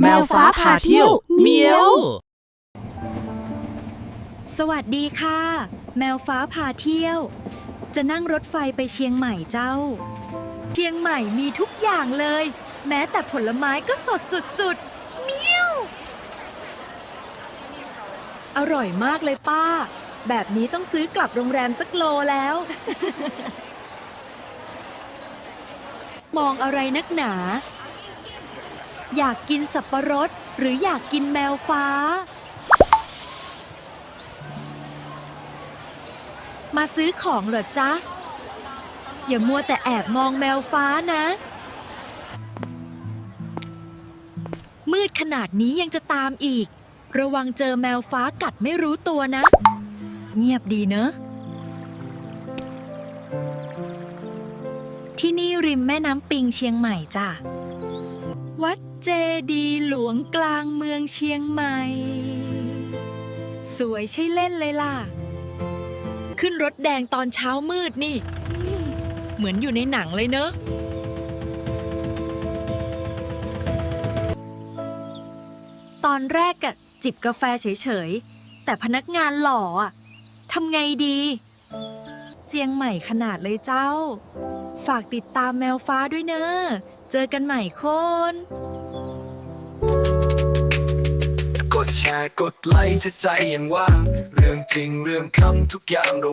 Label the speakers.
Speaker 1: แมวฟ้าพาเที่ยวเมียว
Speaker 2: สวัสดีค่ะ แมวฟ้าพาเที่ยว จะนั่งรถไฟไปเชียงใหม่เจ้า เชียงใหม่มีทุกอย่างเลย แม้แต่ผลไม้ก็สดสุดๆเมียว อร่อยมากเลยป้า แบบนี้ต้องซื้อกลับโรงแรมสักโลแล้ว มองอะไรนักหนา อยากกินสับปะรด หรืออยากกินแมวฟ้า มาซื้อของเหรอจ๊ะ อย่ามัวแต่แอบมองแมวฟ้านะ มืดขนาดนี้ยังจะตามอีก ระวังเจอแมวฟ้ากัดไม่รู้ตัวนะ เงียบดีเนอะที่นี่ริมแม่น้ำปิงเชียงใหม่จ้ะ วัดเจดีหลวงกลางเมืองเชียงใหม่ สวยใช่เล่นเลยล่ะ ขึ้นรถแดงตอนเช้ามืดนี่ เหมือนอยู่ในหนังเลยเนอะตอนแรกอะจิบกาแฟเฉยๆ แต่พนักงานหล่ออะทำไงดี เจียงใหม่ขนาดเลยเจ้า ฝากติดตามแมวฟ้าด้วยเนอะ เจอกันใหม่คน
Speaker 3: กดแชร์กดไลค์ถ้าใจยังว่าง เรื่องจริงเรื่องคำทุกอย่างเรา